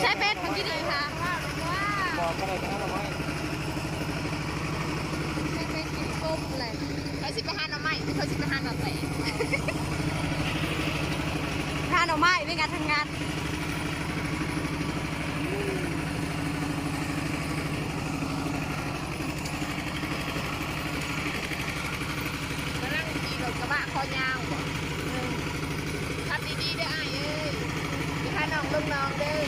ใช้เป็ดเมื่อกี้เลยค่ะว่าว่าบอกก็ได้ทั้งนั้นเอาไว้ใช้เป็ดกินกบเลยเขาสิไปหาหน่อไม้ไม่เขาสิไปหาหน่อแตกหาหน่อไม้เป็นการทำงาน กำลังขี่รถกระบะคอยาวบ่ขับดีๆเด้ออ้ายเอ้ยอย่าพาน้องลงน้องเด้อ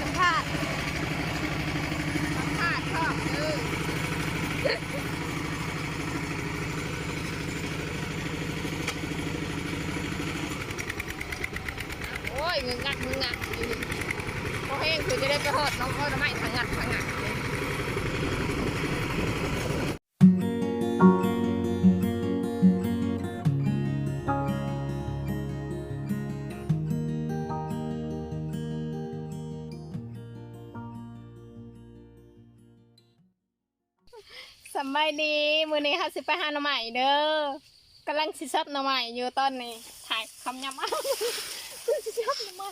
สัมภาษณ์สัมภาษณ์พ่อเด้อโอ้ยเงึงงักเงึงงักอยู่นี่พอแห้งคือจะได้ไปหอด น้องอ้อยน้ำไม้ทางงัดทางงัดสบายดีมือนี้ค่ะสิไปหาหน่อใหม่เด้อกำลังสิซับหน่อใหม่อยู่ตอนนี้ถ่ายคำยำอ้าวสิซับหน่อใหม่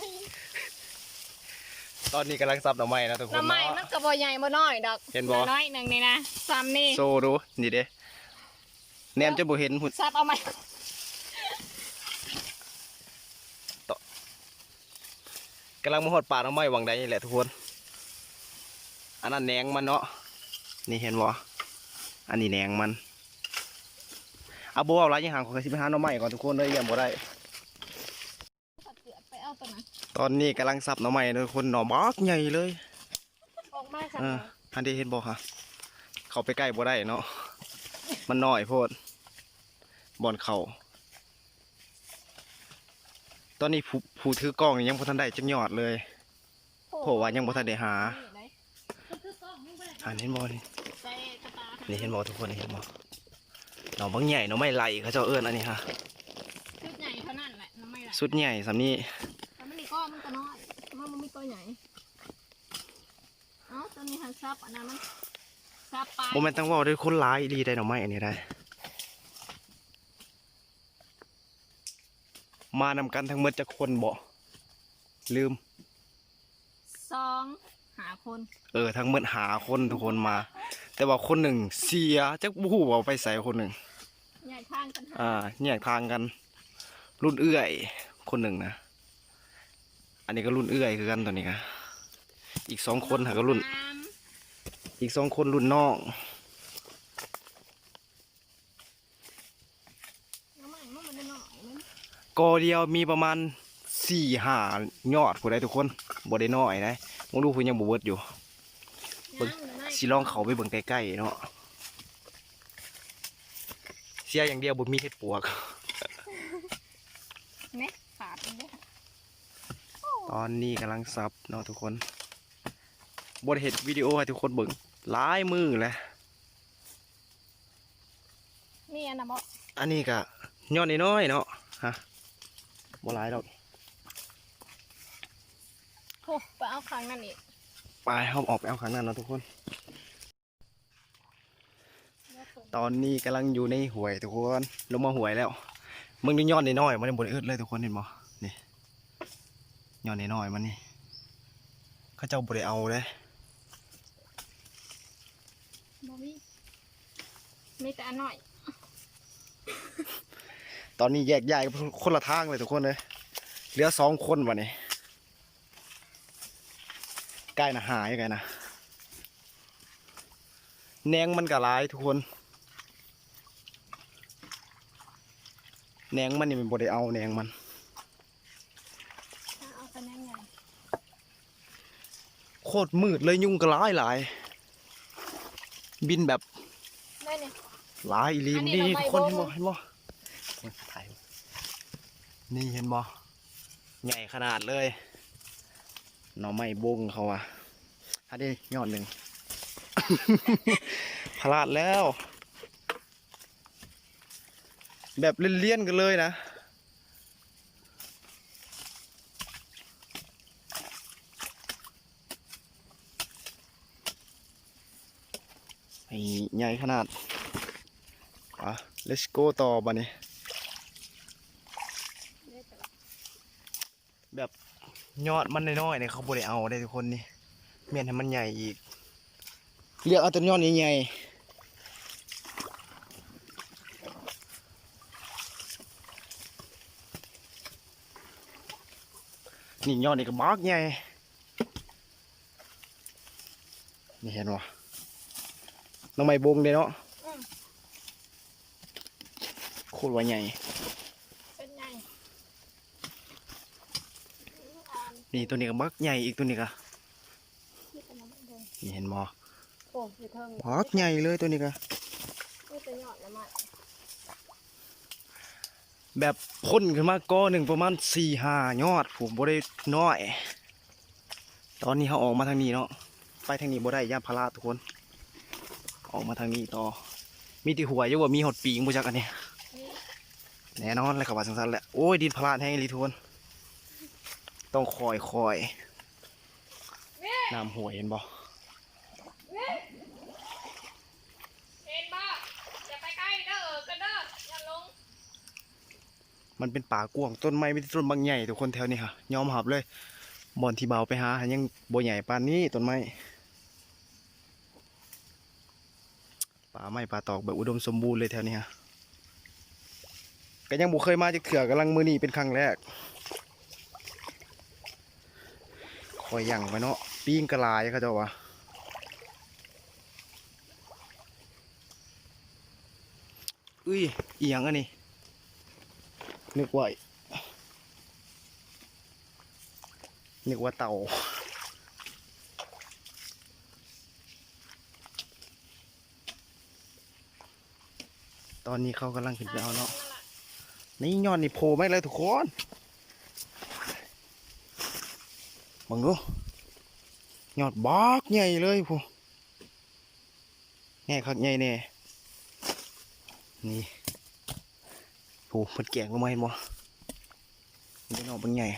ตอนนี้กำลังซับหน่อไม้นะทุกคหน่อนใหม่มันเนาะกระบอใหญ่บ่น้อยดอกเห็นบ่น้อยหนึ่งนี่นะซ้ำนี่โซดูนี่เด้แนมจะบ่เห็นหุ่นซับเอาไหมกำลังมาหดป่าหน่อไม้หวังใดนี่แหละทุกคนอันนั้นแหนงมันเนาะนี่เห็นบ่อันนี้แหนงมันเอาบ่เอาไรยังห่างของกระสิไปหาหน่อไม้ก่อนทุกคนเลยยังบ่ได้ ไปเอาตัวนั้น ต อนนี้กำลังซับหน่อไม้ทุกคนหน่อบักใหญ่เลยออกมาค่ะเอออันนี้เห็นบ่คะเข้าไปใกล้บ่ได้เนาะมันน้อยโพดบ่อนเขาตอนนี้ผู้ผู้ถือกล้องยังบ่ทันได้จักยอดเลยโหว่ายังบ่ทันได้หาอันเห็นบ่นี่ใส่กระตานี่เห็นบ่ทุกคนนี่เห็นบ่หน่อบางใหญ่หน่อไม่ไหลเขาเจ้าเอิ้นอันนี้ฮะชุดใหญ่เท่านั้นแหละน้ำไม่ละสุดใหญ่สำนี้ ตัวใหญ่เอ้าตัวนี้หันซับอันนั้นมันซับไปบ่แม่นต้องเว้าด้วยคนหลายอีหลีได้หน่อไม้อันนี้ได้ มานำกันทั้งหมดจักคนบ่ลืม สองหาคน เออ ทั้งหมดหาคนทุกคนมา แต่ว่าคนหนึ่งเสียจักบฮู้ว่าไปใส่คนหนึ่งใหญ่ทางกันหาอ่าแยกทางกัน รุ่นเอื้อย คนหนึ่งนะ อันนี้ก็รุ่นเอื้อยคือกันตัวนี้ครับอีกสองคนหาก็รุ่น อีกสองคนรุ่นน้องกอเดียวมีประมาณสี่หายอดผู้ใดทุกคนบ่ได้น้อยนะมองดูคุณยังบ่เบิดอยู่ชิล่อยสิลองเขาไปเบิ่งใกล้ๆเนาะเสียอย่างเดียวบ่มีเห็ดปวกเนี่ยขาดเด้อ ตอนนี้กำลังซับเนาะทุกคนบทเห็ดวิดีโอให้ทุกคนเบิ่งหลายมือแหละนี่อันน่ะบ่อันนี้ก็ยอดน้อยๆเนาะฮะบ่หลายดอกโอ้ไปเอาครั้งนั่นอีกไปเฮาออกไปเอาข้างนั้นเนาะทุกคน ตอนนี้กำลังอยู่ในห่วยทุกคน ลงมาห่วยแล้ว มึงดูยอดน้อยๆมันยังบ่ได้อึดเลยทุกคนเห็นบ่ นี่ยอดน้อยๆมันนี่เขาเจ้าบ่ได้เอาเลยบ่มีมีแต่อันน้อย ตอนนี้แยกย้ายกันคนละทางเลยทุกคนเลยเหลือสองคนวันนี้ใกล้นะหายใกล้นะแหนงมันก็หลายทุกคนแหนงมันนี่มันบ่ได้เอาแหนงมัน ถ้าเอากันยังไง โคตรมืดเลยยุงก็หลายหลาย บินแบบได้นี่หลายอีหลีอันนี้นี่เราไม่ทุกคนบ่เห็นบ่เห็นบ่ถ่ายนี่เห็นบ่ใหญ่ขนาดเลยหน่อไม้บงเขาอะอันนี้ยอดหนึ่งพลาดแล้ว แบบเลี่ยนๆกันเลยนะ ใหญ่ขนาดอะ let's go ต่อบัดนี้ แบบยอดมันน้อยๆเนี่ยเขาบ่ได้เอาได้ทุกคนนี่เมียนให้มันใหญ่อีก เรียกเอาแตัวยอดใหญ่ๆนี่ยอดนี่ก็บักใหญ่นี่เห็นวะ น้องไม้บงเด้เนาะอืมโคตรว่าใหญ่เป็นไงนี่ตัวนี้ก็บักใหญ่อีกตัวนี้ก็ที่เป็นน้ำมันเลยนี่เห็นบ่โอ้ยเทิงบักใหญ่เลยตัวนี้ก็นี่เป็นยอดน้ำมันแบบพ่นขึ้นมาก้อหนึ่งประมาณสี่ห้ายอดผมบ่ได้น้อย ตอนนี้เขาออกมาทางนี้เนาะไปทางนี้บ่ได้ย่านพาราทุกคน ออกมาทางนี้ต่อ มีที่หัวอยู่ว่ามีหดปีงบ่จักอันนี้แน่นอนเลยครับว่าสันๆแหละโอ้ยดินพาราแห้งอีหลีทุกคนต้องคอยคอยน้ำหัวยเห็นบ่เห็นบ่อย่าไปใกล้เด้อเออกันเด้ออย่าลงมันเป็นป่ากว้างต้นไม้ไม่ได้ต้นบางใหญ่ทุกคนแถวนี้ค่ะยอมหับเลยบอนที่เบาไปหาหายังบ่ใหญ่ปานนี้ต้นไม้ ป่าไม้ป่าตอกแบบอุดมสมบูรณ์เลยแถวนี้ค่ะก็ยังบ่เคยมาจากเถื่อกำลังมือนีเป็นครั้งแรกคอยย่างไปเนาะปิ้งกระลายเขาเจ้าวะอุ้ยอีหยังอันนี้นึกว่านึกว่าเต่า ตอนนี้เขากำลังขึ้นไปเอาเนาะนี่ยอดนี่โผล่ไม่เลยทุกคนบังดูยอดบักใหญ่เลยพูแง่คักใหญ่แน่นี่โอ้มันแกงลงมาเห็นบ่มันเป็นออกบางใหญ่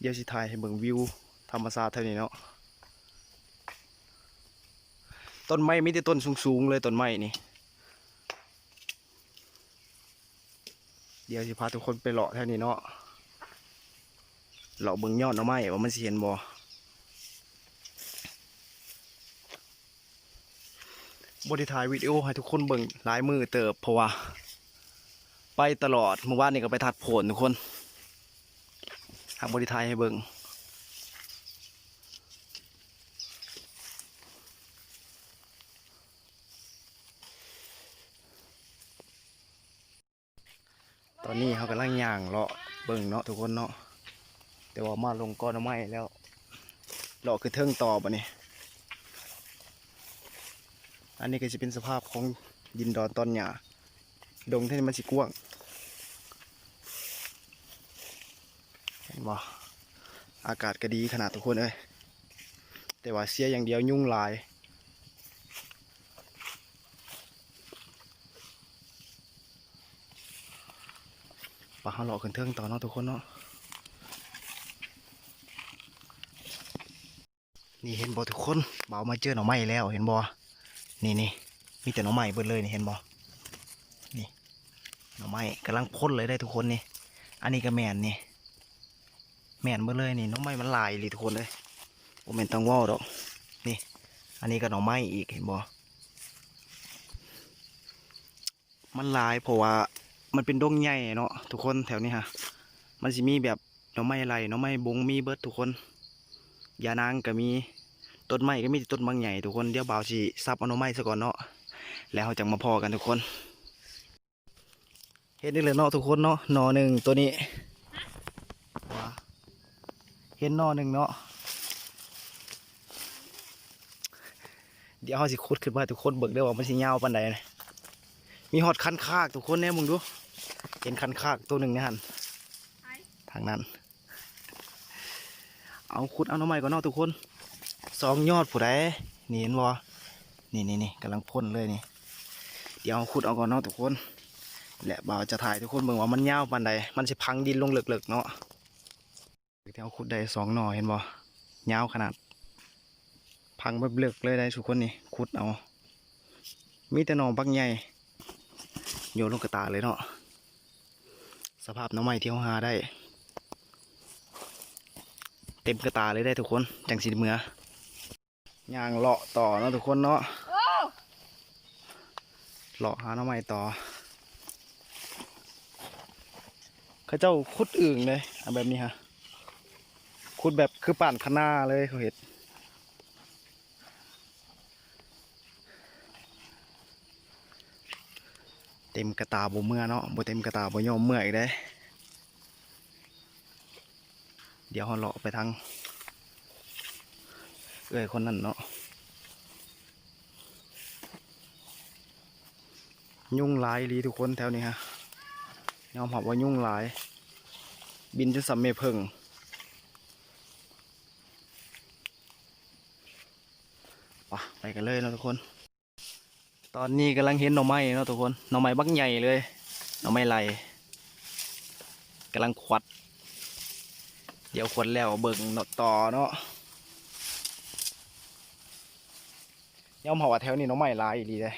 เดี๋ยวสิถ่ายให้เบิ่งวิวธรรมชาติเท่านี้เนาะ ต้นไม้ไมีแต่ต้นสูงๆเลยต้นไม้นี่ เดี๋ยวสิพาทุกคนไปเลาะแถวนี้เนาะเลาะเบิ่งยอดหน่อไม้ว่ามันสิเห็นบ่บริถ่ายวิดีโอให้ทุกคนเบิ่งหลายมือเติบเพราะว่า ไปตลอดเมื่อวานนี่ก็ไปทัดผลทุกคนหากบริถ่ายให้เบิ่งตอนนี้เขากำลังย่าง เบิ่งเนาะทุกคนเนาะแต่ว่ามาลงก้อนไม้แล้วเลาคือเทิงต่อปะนี่อันนี้ก็จะเป็นสภาพของดินดอนตอนหญ้าดงที่มันสิกว้างเห็นบ่อากาศก็ดีขนาดทุกคนเอ้ยแต่ว่าเสียอย่างเดียวยุ่งลาย ปลาหาหลอกขึ้นเทิงต่อเนาะทุกคนเนาะนี่เห็นบ่ทุกคนเบามาเจอหน่อไม้แล้วเห็นบ่นี่นี่มีแต่หน่อไม้เบิดเลยนี่เห็นบ่นี่หน่อไม้กำลังพ่นเลยได้ทุกคนนี่ อันนี้ก็แมนนี่แมนเบิดเลยนี่หน่อไม้มันลายเลยทุกคนเลยผมเป็นต้องว่าวดอกนี่ อันนี้ก็หน่อไม้อีกเห็นบ่มันลายเพราะว่า มันเป็นดงใหญ่เนาะทุกคนแถวนี้ฮะ มันสิมีแบบหน่อไม้ไรหน่อไม้บงมีเบิร์ดทุกคนยานางก็มีต้นไม้ก็มีต้นบางใหญ่ทุกคนเดี๋ยวบ่าวสิซับเอาหน่อไม้ซะก่อนเนาะแล้วเราจะมาพอกันทุกคนเห็นได้เลยเนาะทุกคนเนาะหนอหนึ่งตัวนี้เห็นหนอหนึ่งเนาะเดี๋ยวเราสิขุดขึ้นมาทุกคนเบิกได้ว่ามันสิยาวปานใดนะ มีหอดคันคากทุกคนเนี่ยมึงดู เห็นคันคากตัวหนึ่งเนยหันทางนั้น เอาขุดเอาหน่อไม้ก่อนเนาะทุกคนสองยอดผู้ใดนี่เห็นบ่นี่นี่นี่กำลังพ่นเลยนี่ เดี๋ยวเอาขุดเอาก่อนเนาะทุกคน แหละบ่าวจะถ่ายทุกคนเบิ่งว่ามันยาวปานใดมันสิพังดินลงเลิกๆเนาะเดี๋ยวเอาขุดได้สองหน่อเห็นบ่ยาวขนาดพังพังแบบเลือกเลยได้ทุกคนนี่ขุดเอา มีแต่หนอบักใหญ่ โยนลงกระตาเลยเนาะสภาพน้ำใหม่ที่เขาหาได้ เต็มกระตาเลยได้ทุกคนจังสีเมือยางเลาะต่อเนาะทุกคนเนาะเลาะหาน้ำใหม่ต่อเขาเจ้าขุดอึ่งเลยแบบนี้ฮะขุดแบบคือป่านคณาเลยเขาเห็ด เต็มกระตาบ่เมื่อเนาะบ่เต็มกระตาบ่ยอมเมื่ออีกได้เดี๋ยวเราเลาะไปทางเอ้ยคนนั้นเนาะยุ่งหลายอีหลีทุกคนแถวนี้ฮะยอมรับว่ายุ่งหลาย บินจนสำเมเพิงไปะไปกันเลยเนาะทุกคน ตอนนี้กำลังเห็นหน่อไม้เนาะทุกคนหน่อไม้บักใหญ่เลยหน่อไม้ไหลกำลังขวัด เดี๋ยวขวัดแล้วเบิ่งเนาะต่อเนาะย่อมเผาว่าแถวนี้หน่อไม้หลายอีหลีเลย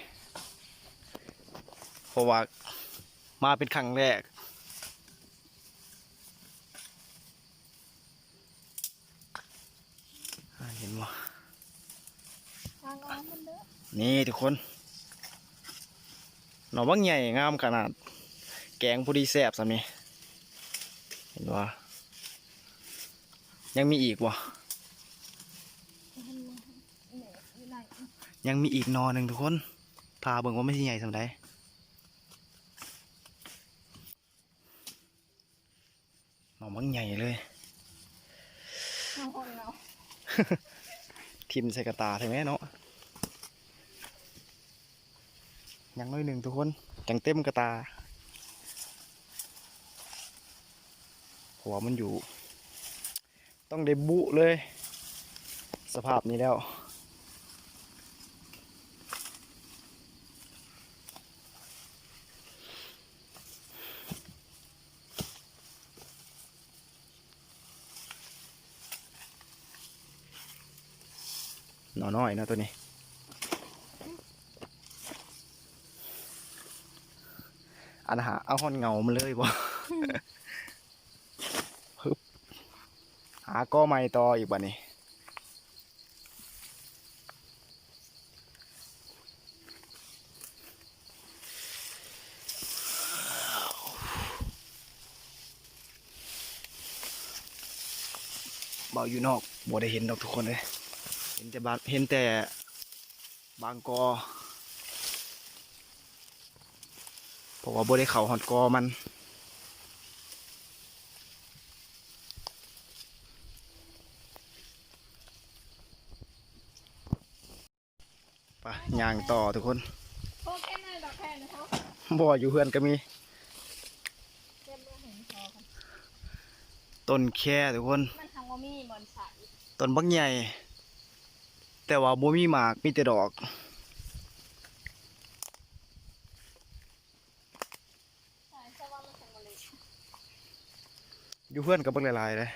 เพราะว่ามาเป็นครั้งแรกอ่าเห็นบ่ทางออกมันเด้อนี่ทุกคน หน่อบักใหญ่งามขนาด แกงพอดีแซ่บสามีเห็นว่ายังมีอีกวะยังมีอีกหนอหนึ่งทุกคนพาเบิ่งว่าไม่ใช่ใหญ่สำไดหน่อบักใหญ่เลยเอาคนเราทิมใส่กระตาใช่ไหมเนาะ ยังน้อยหนึ่งทุกคนจังเต็มกระตา หัวมันอยู่ ต้องได้บุเลย สภาพนี้แล้ว หน่อน้อยนะตัวนี้ อันหาเอาหอนเงามาเลยบ่ฮึบหาก้อไม้ต่ออีกบ่นี้เบาอยู่นอกบ่ได้เห็นดอกทุกคนเลย เห็นแต่บางเห็นแต่บางกอเพ ราะว่าบ่ได้เข่าหอดกอมันไปย่างต่อทุกคนโอเคเลยดอกแค่นะเขาบ่ออยู่เพื่อนก็มีเต็มเลยเห็นพอกันต้นแค่ทุกคนมันทางว่ามีบอนใสต้นบักใหญ่ แต่ว่าบ่มีหมากมีแต่ดอก ใช่ใช่ว่ามันทางบริ อยู่เพื่อนกับบักหลายๆเลย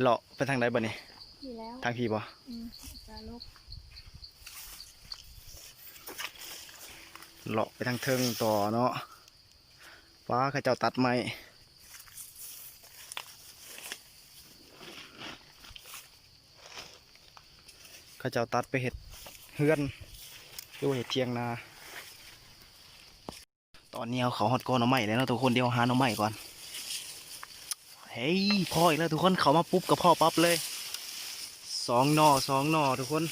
เลาะไปทางใดบ่นี่มีแล้วทางพี่บ่อืมจะลุกเลาะไปทางเทิงต่อเนาะฟ้าเขาเจ้าตัดไม้เขาเจ้าตัดไปเห็ดเฮือนหรือว่าเห็ดเทียงนา ตอนนี้เอาเขาฮอดก้อนเอาไม้แล้วเนาะทุกคนเดี๋ยวหาเอาไม้ก่อนเฮ้ยพ่ออีกแล้วทุกคนเขามาปุ๊บกับพ่อปั๊บเลยสองหนอสองหนอทุกคน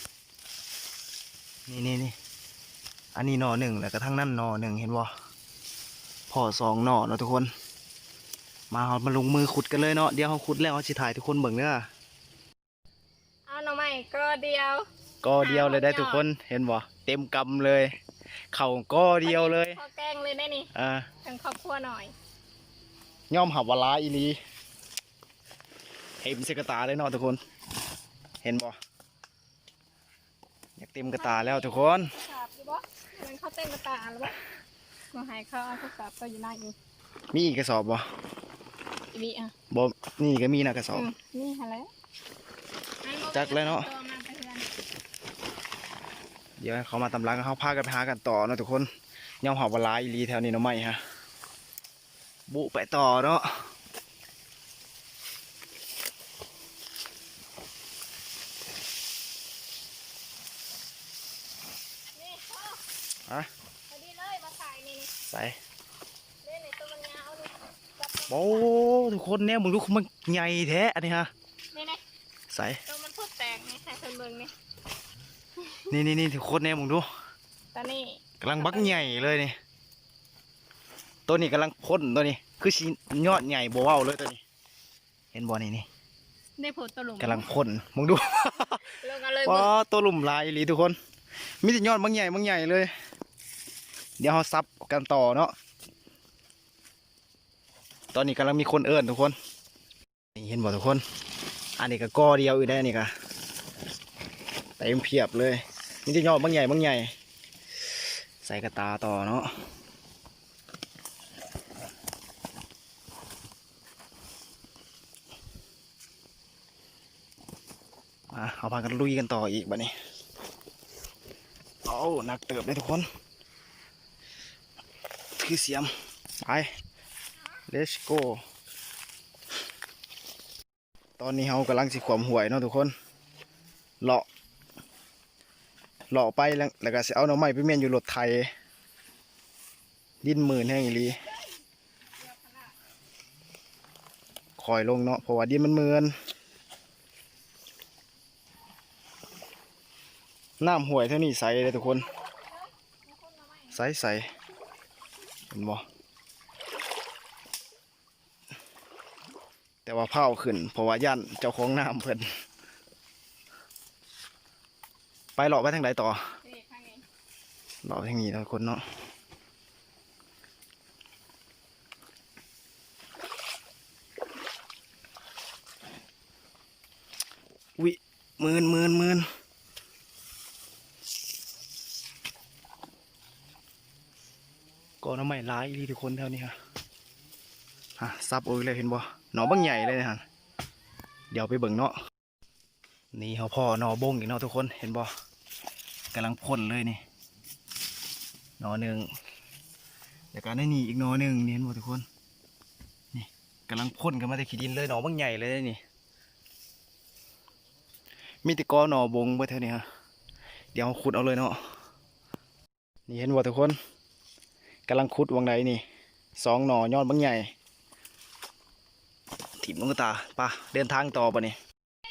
นี่นี่นี่อันนี้หนอหนึ่งแล้วก็ทั้งนั้นหนอหนึ่งเห็นบ่พ่อสองหนอเนาะทุกคน มาเอามาลงมือขุดกันเลยเนาะเดี๋ยวเขาขุดแล้วเขาสิถ่ายทุกคนเบิ่งเด้อเอาหน่อไม้ก็เดียว ก็เดียวเลยได้ทุกคนเห็นบ่เต็มกำเลย เข่าก็เดียวเลยพอแกงเลยได้นี่อ่าทางครอบครัวหน่อยย่อมหับวลาอีหลีเห็นเสกระตาเลยเนาะทุกคน เห็นบ่อยากเต็มกระตาแล้วทุกคนสาบอยู่บ่มันเข้าเต้นกระตาหรือบ่มาหายเขาเอาโทรศัพท์ก็อยู่หน้าอยู่มีอีกกระสอบบ่อีบีอะบ่นี่ก็มีนะกระสอบอืมนี่ค่ะแล้วจักเลยเนาะ ตัวมันไปเฮือน เดี๋ยวให้เขามาตำลังเขาพากันไปหากันต่อเนาะทุกคนย่อมหอบวลายอีหลีแถวนี้เนาะไม่ฮะ บุไปต่อเนาะนี่พ่อฮะพอดีเลยมาใส่นี่นี่ใส่เล่นในตัวมันยาวนี่จับโอ้ทุกคนเนี่ยมึงดูมันใหญ่แท้อันนี้ฮะนี่นี่ใส่ตัวมันพุดแตกนี่ใส่เพิ่นเบิ่งนี่ นี่นี่นี่ทุกคนเนี่ยมึงดูตอนนี้กำลังบักใหญ่เลยนี่ตัวนี้กำลังพ่นตัวนี้ คือชียอดใหญ่บวาวเลยตัวนี้ เห็นบ่นี่นี่ได้ผลตะหลุมกำลังพ่นมึงดูลงกันเลยว้าเบิ่งตัวหลุมลายอีหลีทุกคนมีแต่ยอดบางใหญ่บางใหญ่เลย เดี๋ยวเราซับกันต่อเนาะตอนนี้กำลังมีคนเอิ้นทุกคนนี่เห็นบ่ทุกคน อันนี้ก็กอเดียวอีกได้วนี่ก็เต็มเพียบเลย มีแต่ยอดบางใหญ่บางใหญ่ ใส่กระตาต่อเนาะมาเอาพากันลุยกันต่ออีกบัดนี้ เอาหนักเติบเลยทุกคน ถือเสียม ไป let's go ตอนนี้เรากำลังสิขวมหวยเนาะทุกคน เลาะ เลาะไปแล้วแล้วก็สิเอาหน่อไม้ไปเมียนอยู่รถไทย ดินหมื่นแห้งอีลีคอยลงเนาะเพราะว่าดินมันเหมือนน้ำห่วยเท่านี้ใสเลยทุกคน ใสใสเห็นบ่แต่ว่าเผาขึ้นเพราะว่าย่านเจ้าของน้ำเพิ่น ไปหลอกไปทางไหนต่อนี่ข้างนี้หลอกทางนี้ทุกคนเนาะวิหมื่นหมื่นหมื่นก็น้ำไม่ร้ายอีหลีทุกคนแถวนี้ค่ะฮะซับโอ้ยเลยเห็นบ่หนอบางใหญ่เลยนะฮะเดี๋ยวไปเบิ่งเนาะ นี่เขาพ่อนอบงอีกเนาะทุกคนเห็นบ่กำลังพ่นเลยนี่นอหนึ่งเดี๋ยวกันได้นี่อีกนอหนึ่งนี่เห็นบ่ทุกคนนี่กำลังพ่นกันมาแต่ขี้ดินเลยหนอบางใหญ่เลยนี่มีแติกอหนอบงเบ่อเท่านี้ฮะเดี๋ยวเราขุดเอาเลยเนาะนี่เห็นบ่ทุกคนกำลังขุดวังใดนี่สองหนอยอดบางใหญ่ถีบลงกรตาป่ะเดินทางต่อปะนี่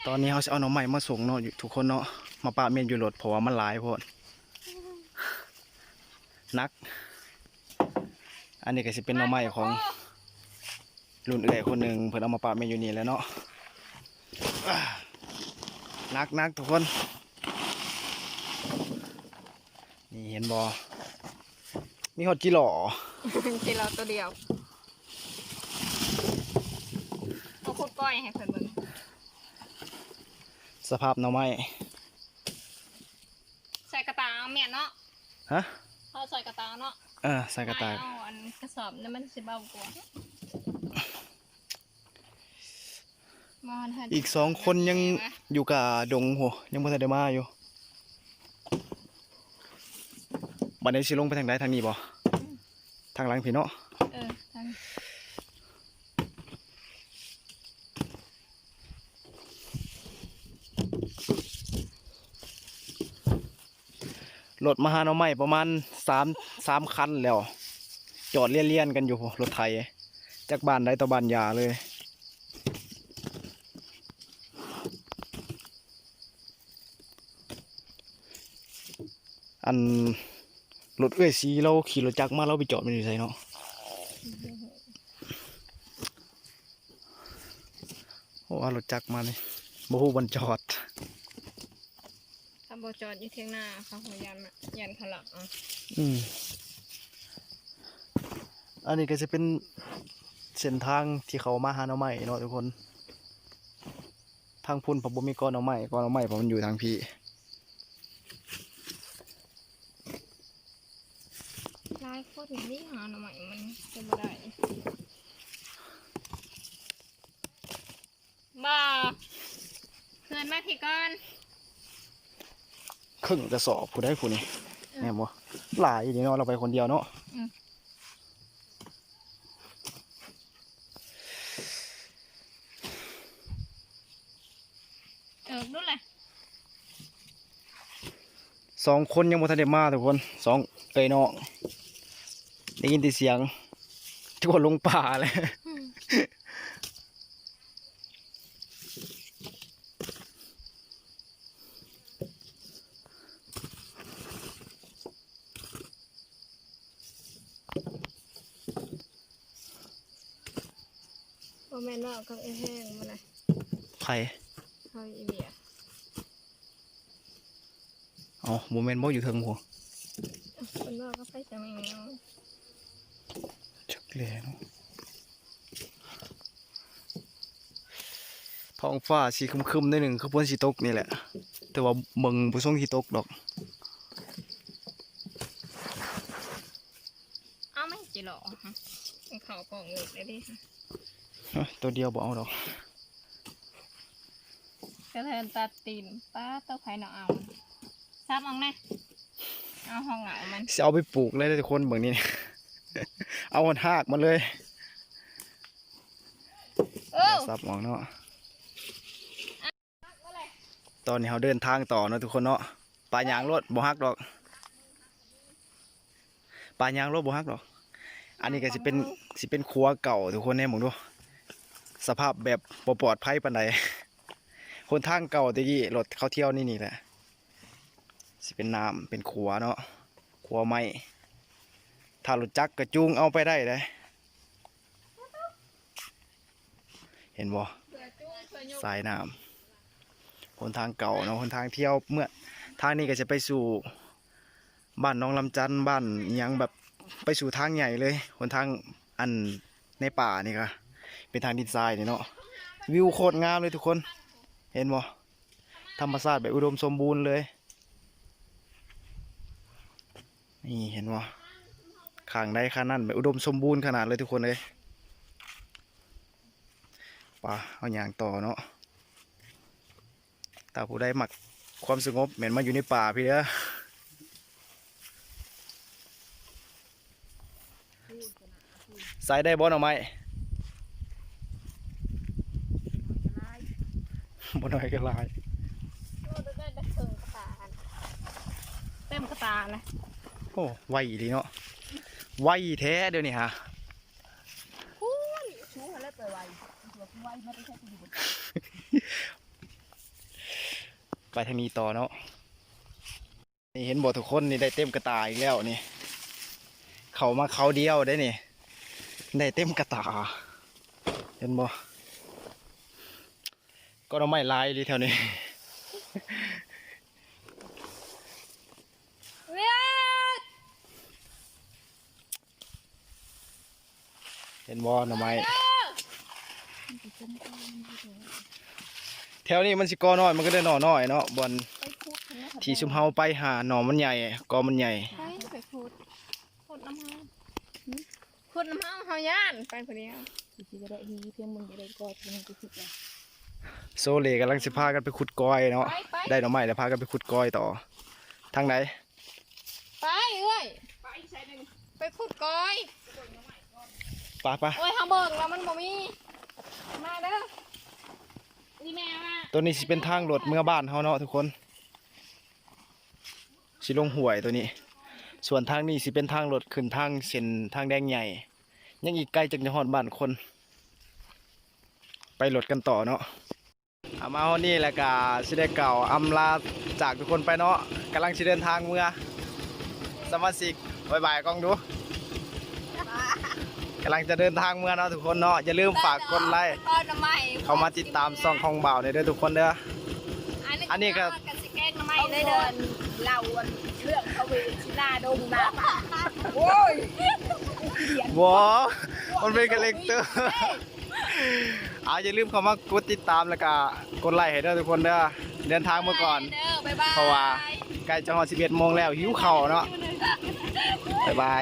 ตอนนี้เขาจะเอาหน่อไม้มาส่งเนาะอยู่ทุกคนเนาะมาปาเมียนอยู่รถเพราะว่ามันหลายโพดนัก อันนี้ก็จะเป็นหน่อไม้ของรุ่นเอื่อยคนหนึ่งเพิ่นเอามาปาเมียนอยู่นี่แล้วเนาะนักนักทุกคน นี่เห็นบอมีหอดจิหล่อกินเราตัวเดียวเอาคุดก้อยให้เพิ่นเบิ่ง สภาพหน่อไม้ใส่กระตาเอาแม่นเนาะฮะเอาใส่กระตาเนาะเออใส่กระตากเอาอันกระสอบนั้นมันสิเบากว่ามาหันอีกสองคนยังอยู่กับดงโหยังบ่ทันได้มาอยู่บัดนี้สิลงไปทางใดทางนี้บ่ทางหลังพี่เนาะเออทาง รถมาหาหน่อไม้ประมาณสามสามคันแล้ว จอดเลี่ยนๆกันอยู่รถไถจากบ้านใดต่อบ้านยาเลยอันรถเอ้อยสีเราขี่รถจักรมาเราไปจอดมันอยู่ไสเนาะโอ้รถจักรมาเลยบ่ฮู้บนจอด ทำบจอดอยู่เทียงหน้าเขาพยายามอะยันเขาหลับอะอืมอันนี้ก็จะเป็นเส้นทางที่เขามาหาหน่อไม้เนาะทุกคน ทางพุ่นผมบ่มีก้อนหน่อไม้ก้อนหน่อไม้ผมมันอยู่ทางพี่ ร้ายโคตรนี่หาหน่อไม้มันจะบ่ได้ นมาพี่ก่อน ครึ่งกระสอบผู้ได้ผู้นี่แม่นบ่หลายอยู่เนาะเราไปคนเดียวเนาะเออนู่นแหละสองคนยังบ่ทันได้มาทุกคนสองเอ้ยน้องได้ยินแต่เสียงทุกคนลงป่าเลย โมแมนว่าเอา กับไอ้แห้งมาเลยไผ่เขาอีเบียเอ๋อโมเมนต์บ่อยู่เทิงหัวคนว่าก็ไปจะไม่เอาจักเลยเนาะท้องฟ้าสีครึมๆได้หนึ่งขบวนสีตกนี่แหละ แต่ว่าเมืองบ่ส่งสีตกดอกเอาไม่จีหรอฮะเป็นเขากล่องอีกเลยดิเอ้ย ตัวเดียวบ่เอาดอกกระเทินตัดตีนป้าเต้าไผ่หนอเอาซับเออกนะเอาห้องเหงามันสิเอาไปปลูกเลยเด้อทุกคนเบิ่งนี่เอาหนหากมันเลยเออสับหมองเนาะตอนนี้เราเดินทางต่อเนาะทุกคนเนาะปลายางรถบ่ฮักดอกปลายางรถบ่ฮักดอก อันนี้ก็สิเป็นสิเป็นครัวเก่าทุกคนเนี่ยมองดู สภาพแบบปลอดภัยปานใดคนทางเก่าตะกี้รถเขาเที่ยวนี่นี่แหละสิเป็นน้ำเป็นครัวเนาะครัวไม้ถ้ารถจักกระจุงเอาไปได้เลยเห็นบ่สายน้ำหนทางเก่าเนาะหนทางเที่ยวเมื่อทางนี้ก็จะไปสู่บ้านน้องลำจันบ้านยังแบบไปสู่ทางใหญ่เลยหนทางอันในป่านี่ค่ะ เป็นทางดินทรายนี่เนาะวิวโคตรงามเลยทุกคน เห็นบ่ธรรมชาติแบบอุดมสมบูรณ์เลย นี่เห็นบ่ข้างใดข้างนั้นแบบอุดมสมบูรณ์ขนาดเลยทุกคนเลยป่าเอาอย่างต่อเนาะถ้าผู้ใดหมักความสงบเหม็นมาอยู่ในป่าพี่เด้อใส่ได้บ่หน่อไม้ บ่น้อยก็หลายเต็มกระตาเลยโอ้ไวอีหลีเนาะไวแท้เดี๋ยวนี้ฮะชู้อะไรไปไวตัวไวไม่ได้ใช่ผู้หญิงไปทางนี้ต่อเนาะนี่เห็นบ่ทุกคนนี่ได้เต็มกระตาอีกแล้วนี่ เขามาเขาเดียวได้นี่ ได้เต็มกระตา เห็นบ่ ก็เราไม่ลายเลยแถวนี้เวียดเห็นบ่หน่อไม้แถวนี้มันสิกอน้อยมันก็ได้หน่อน้อยเนาะบอนไปพูดถึงว่าที่ชุมเฮาไปหาหน่อมันใหญ่กอมันใหญ่ไปไปพูดพูดน้ำเฮาพูดน้ำเฮาเฮาย่านไปคนเดียวจริงๆก็ได้ฮีเพียงมึงจะได้ก็เพียงกูคิดแล้ว โซเลกำลังสิพากันไปขุดกอยเนาะไปไปได้หน่อไม้แล้วพากันไปขุดกอยต่อ ทางไหนไปเอ้ยไปใส่หนึ่งไปพูดก้อยปะปะโอ้ยเฮาเบิ่งแล้วมันบ่มีมาเด้อนี่แม่ว่าตัวนี้สิเป็นทางรถเมื่อบ้านเฮาเนาะทุกคนสิลงห่วยตัวนี้ ส่วนทางนี้สิเป็นทางรถขึ้นทางเส้นทางแดงใหญ่ ยังอีกไกลจากจะฮอดบ้านคน ไปรถกันต่อเนาะ เอามาฮอดนี่แหละกาสิได้เก่าวอำลาจากทุกคนไปเนาะกำลังสิเดินทางเมื่อสมาชิกบายบายกล้องดูกำลังจะเดินทางเมื่อเนาะทุกคนเนาะอย่าลืมฝากกดไลค์ก็น้ำไม้เข้ามาติดตามซ่องของบ่าวในเด้อทุกคนเด้ออันนี้ก็กันสิแกล้งน้ำไม้เอาเลเลยยเด้เดิอนเล่าเรื่องเขาเวชินาดงนาป่าโอ้ยวอมันเป็นคาแรคเตอร์ เอาอย่าลืมเข้ามากดติดตามแล้วก็กดไลค์ให้เด้อทุกคนเด้อเดินทางมาก่อน เด้อบ๊ายบายเพราะว่าใกล้จะฮอด11โมงแล้วหิวข้าวเนาะบ๊ายบาย